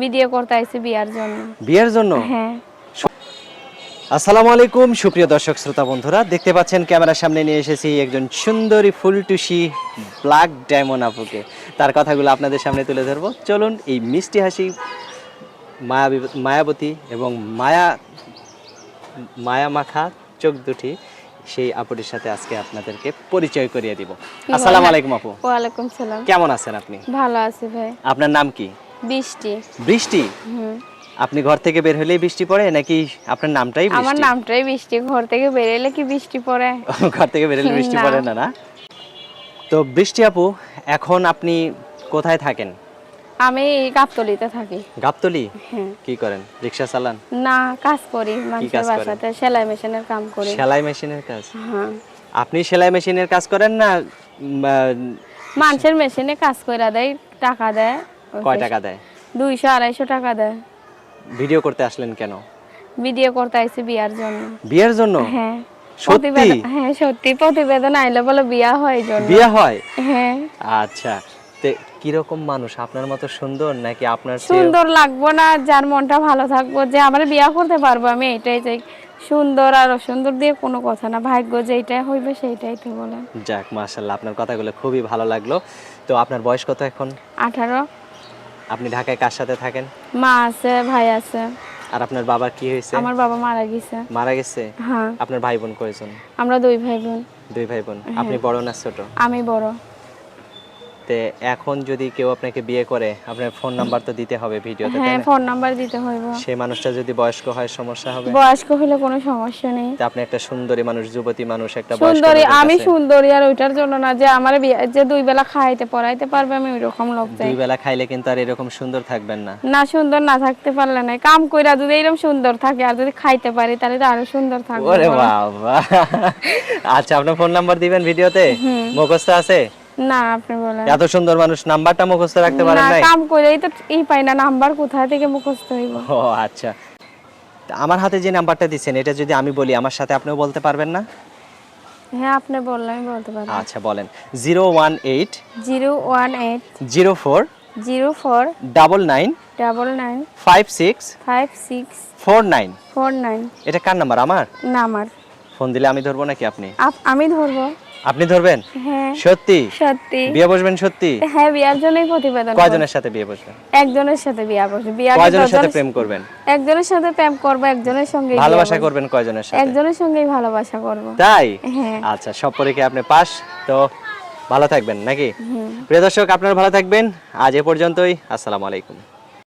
Video করতে আইছি বিয়ার জন্য। বিয়ের জন্য? হ্যাঁ। আসসালামু আলাইকুম সুপ্রিয় দর্শক শ্রোতা বন্ধুরা। দেখতে পাচ্ছেন ক্যামেরার সামনে নিয়ে এসেছি একজন সুন্দরী ফুলটুসি ব্ল্যাক ডায়মন্ড আপুকে। তার কথাগুলো আপনাদের সামনে তুলে ধরবো। চলুন এই মিষ্টি হাসি মায়া মায়াবতী এবং মায়া মায়া মাখা চোখ দুটি সেই আপুটির সাথে আজকে আপনাদেরকে পরিচয় করিয়ে দিব। আসসালামু আলাইকুম আপু। ওয়ালাইকুম সালাম। কেমন আছেন আপনি? ভালো আছি ভাই। আপনার নাম কি? বৃষ্টি। বৃষ্টি? আপনি ঘর থেকে বের হলেই বৃষ্টি পড়ে নাকি আপনার নামটাই আমার নামটাই বৃষ্টি। ঘর থেকে বেরোলে কি বৃষ্টি পড়ে? ঘর থেকে বেরোলে বৃষ্টি পড়ে না না? তো বৃষ্টি আপু এখন আপনি কোথায় থাকেন? আমি গাবতলিতে থাকি। গাবতলি? কি করেন? রিক্সা চালান? না কাজ করি। মানুষের বাসাতে সেলাই মেশিনের কাম করি। সেলাই মেশিনের কাজ? হ্যাঁ। আপনি সেলাই মেশিনের কাজ করেন না মানুষের মেশিনে কাজ করে দেয় টাকা দেয়। কয় টাকা দেয়? দুইশো আড়াইশো টাকা দেয়। ভিডিও করতে আসলেন কেন? ভিডিও করতে আইছি বিয়ার জন্য। বিয়ের জন্য? হ্যাঁ। সত্যি? হ্যাঁ সত্যি প্রতিবেদন আইলে বলে বিয়া হয় জন্য। বিয়ে হয়? হ্যাঁ। আচ্ছা। তে কীরকম মানুষ? আপনার মতো সুন্দর নাকি আপনার সুন্দর লাগবো না যার মনটা ভালো থাকব যে আমার বিয়া করতে পারব আমি এটাই চাই। সুন্দর আর অসুন্দর দিয়ে কোনো কথা না ভাগ্য যেইটাই হইবে সেইটাই তো বলে। যাক মাশাল্লাহ আপনার কথাগুলো খুবই ভালো লাগল। তো আপনার বয়স কত এখন? আঠারো। আপনি ঢাকায় কার সাথে থাকেন? মা আছে ভাই আছে। আর আপনার বাবা কি হয়েছে? আমার বাবা মারা গেছে। মারা গেছে? হ্যাঁ। আপনার ভাই বোন কয়জন? আমরা দুই ভাই বোন দুই ভাই বোন আপনি বড় না ছোট? আমি বড়। তে এখন যদি কেউ আপনাকে বিয়ে করে আপনার ফোন নাম্বার তো দিতে হবে ভিডিওতে হ্যাঁ ফোন নাম্বার দিতে হইব। সেই মানুষটা যদি বয়স্ক হয় সমস্যা হবে? বয়স্ক হলে কোনো সমস্যা নেই। তা আপনি একটা সুন্দরী মানুষ যুবতী মানুষ একটা বয়স্ক সুন্দরী আমি সুন্দরী আর ওইটার জন্য না যে আমার যে দুই বেলা খাইতে পড়াইতে পারবে আমি ওই রকম লোক চাই। দুই বেলা খাইলে কিন্তু আর এরকম সুন্দর থাকবেন না। না সুন্দর না থাকতে পারলে না। কাম কইরা যদি এরকম সুন্দর থাকে আর যদি খাইতে পারি তাহলে তো আরও সুন্দর থাকবে। ওরে বাবা। আচ্ছা আপনার ফোন নাম্বার দিবেন ভিডিওতে? মুখস্থ আছে? না আপনি বলেন। এত সুন্দর মানুষ নাম্বারটা মুখস্থ রাখতে পারেন না কাম কইরাই তো ই পাই না নাম্বার কোথা থেকে মুখস্থ হইব? ও আচ্ছা। আমার হাতে যে নাম্বারটা দিচ্ছেন এটা যদি আমি বলি আমার সাথে আপনিও বলতে পারবেন না? হ্যাঁ আপনি বললে আমি বলতে পারি আচ্ছা বলেন। Zero one eight zero one eight zero four zero four double nine double nine five six five six four nine. Four nine. এটা কার নাম্বার আমার? না আমার। ফোন দিলে আমি ধরবো নাকি আপনি? আমি ধরবো। আপনি ধরবেন? হ্যাঁ। সত্যি? সত্যি। বিয়ে বসবেন সত্যি? হ্যাঁ বিয়ার জন্যই প্রতিবেদন কয়জনের সাথে বিয়ে বসবেন? একজনের সাথে বিয়া বসে বিয়া কয়জনের সাথে প্রেম করবেন? একজনের সাথে প্রেম করব একজনের সঙ্গে ভালোবাসা করবেন কয়জনের সাথে? একজনের সঙ্গেই ভালোবাসা করব। তাই? হ্যাঁ। আচ্ছা সব পরীক্ষায় আপনি পাস তো ভালো থাকবেন নাকি? প্রিয় দর্শক আপনারা ভালো থাকবেন। আজ এ পর্যন্তই। আসসালামু আলাইকুম।